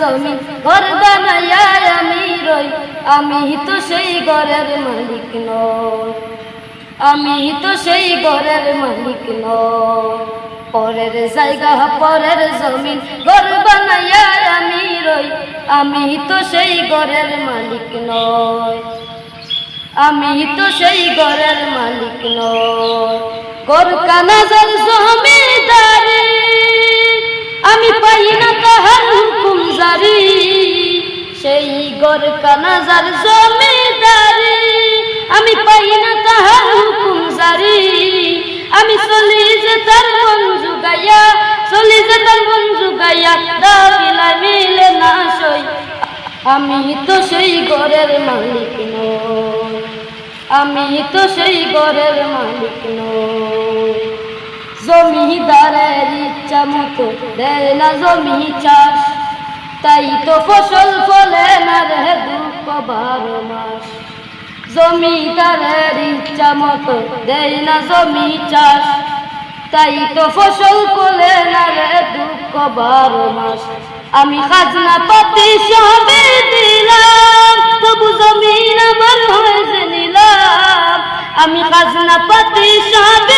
জমিন ঘর বানাইয়া আমি রই। আমি তো সেই ঘরের মালিক নই। আমি তো সেই ঘরের মালিক নই। পরের জায়গা, পরের জমিন ঘর বানাইয়া আমি রই। আমি তো সেই ঘরের মালিক নই। আমি তো সেই ঘরের মালিক নই। গরু কানাজার জমিদারি আমি পাই না। জারি সেই গর কানাজার জমিদারি। আমি পাই না তাহার হুকুম জারি। আমি চলি যে তার মন জুগাইয়া, চলি যে তার মন জুগাইয়া দাবিলা মিলে না সই। আমি তো সেই ঘরের মালিক নই। আমি তো সেই ঘরের মালিক নই। জমিদারের ইচ্ছা মতো দেয় না জমি চাষ। তাই তো ফসল ফলে না রে দুঃখ বারো মাস। জমিদারের ইচ্ছা মতো দেয় না জমি চাষ। তাই তো ফসল ফলে না রে দুঃখ বারো মাস। আমি খাজনা পাতি সবে দিলাম, তবু জমিন আমার হয়েছে নিলাম। আমি খাজনা পাতি সবে